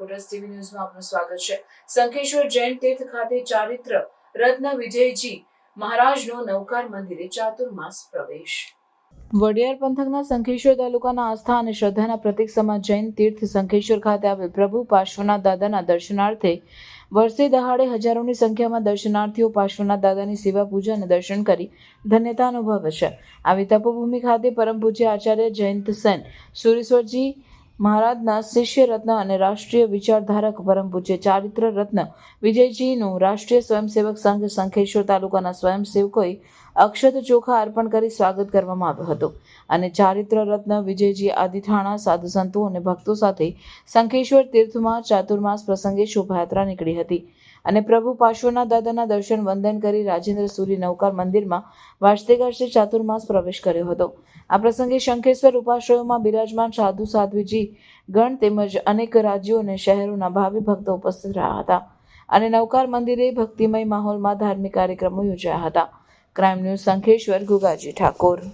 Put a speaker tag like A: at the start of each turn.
A: Plus TV ન્યૂઝમાં આપનું સ્વાગત છે. શંખેશ્વર જૈન તીર્થ ખાતે ચારિત્ર રત્ન વિજયજી મહારાજનો નવકાર મંદિરે ચાતુર્માસ પ્રવેશ. વડિયાર પંથકના શંખેશ્વર તાલુકાના આસ્થા અને શ્રદ્ધાના પ્રતીક સમાન જૈન તીર્થ શંખેશ્વર ખાતે આવેલ પ્રભુ પાર્શ્વનાથ દાદાના દર્શનાર્થે વર્ષે દહાડે હજારોની સંખ્યામાં દર્શનાર્થીઓ પાર્શ્વનાથ દાદાની સેવા પૂજા અને દર્શન કરી ધન્યતા અનુભવે છે. આવી તપોભૂમિ ખાતે પરમ પૂજ્ય આચાર્ય જયંત સેન, સુરેશ્વરજી મહારાજના શિષ્ય રત્ન અને રાષ્ટ્રીય વિચારધારક પરમ પૂજ્ય ચારિત્ર રત્ન વિજયજીનું રાષ્ટ્રીય સ્વયંસેવક સંઘ શંખેશ્વર તાલુકાના સ્વયંસેવકોએ અક્ષત ચોખા અર્પણ કરી સ્વાગત કરવામાં આવ્યું હતું. અને ચારિત્ર રત્ન વિજયજી આદિઠાણા સાધુ સંતો અને ભક્તો સાથે શંખેશ્વર તીર્થમાં ચાતુર્માસ પ્રસંગે શોભાયાત્રા નીકળી હતી. અને પ્રભુ પાર્શ્વનાથ દાદાના દર્શન વંદન કરી રાજેન્દ્ર સૂરી નૌકાર મંદિરમાં વાજતે શ્રી ચાતુર્માસ પ્રવેશ કર્યો હતો. આ પ્રસંગે શંખેશ્વર ઉપાશ્રયોમાં બિરાજમાન સાધુ સાધ્વીજી, ગણ તેમજ અનેક રાજ્યો અને શહેરોના ભાવિ ભક્તો ઉપસ્થિત રહ્યા હતા અને નવકાર મંદિરે ભક્તિમય માહોલમાં ધાર્મિક કાર્યક્રમો યોજાયા હતા. Crime news Shankheshwar Gugaji Thakor.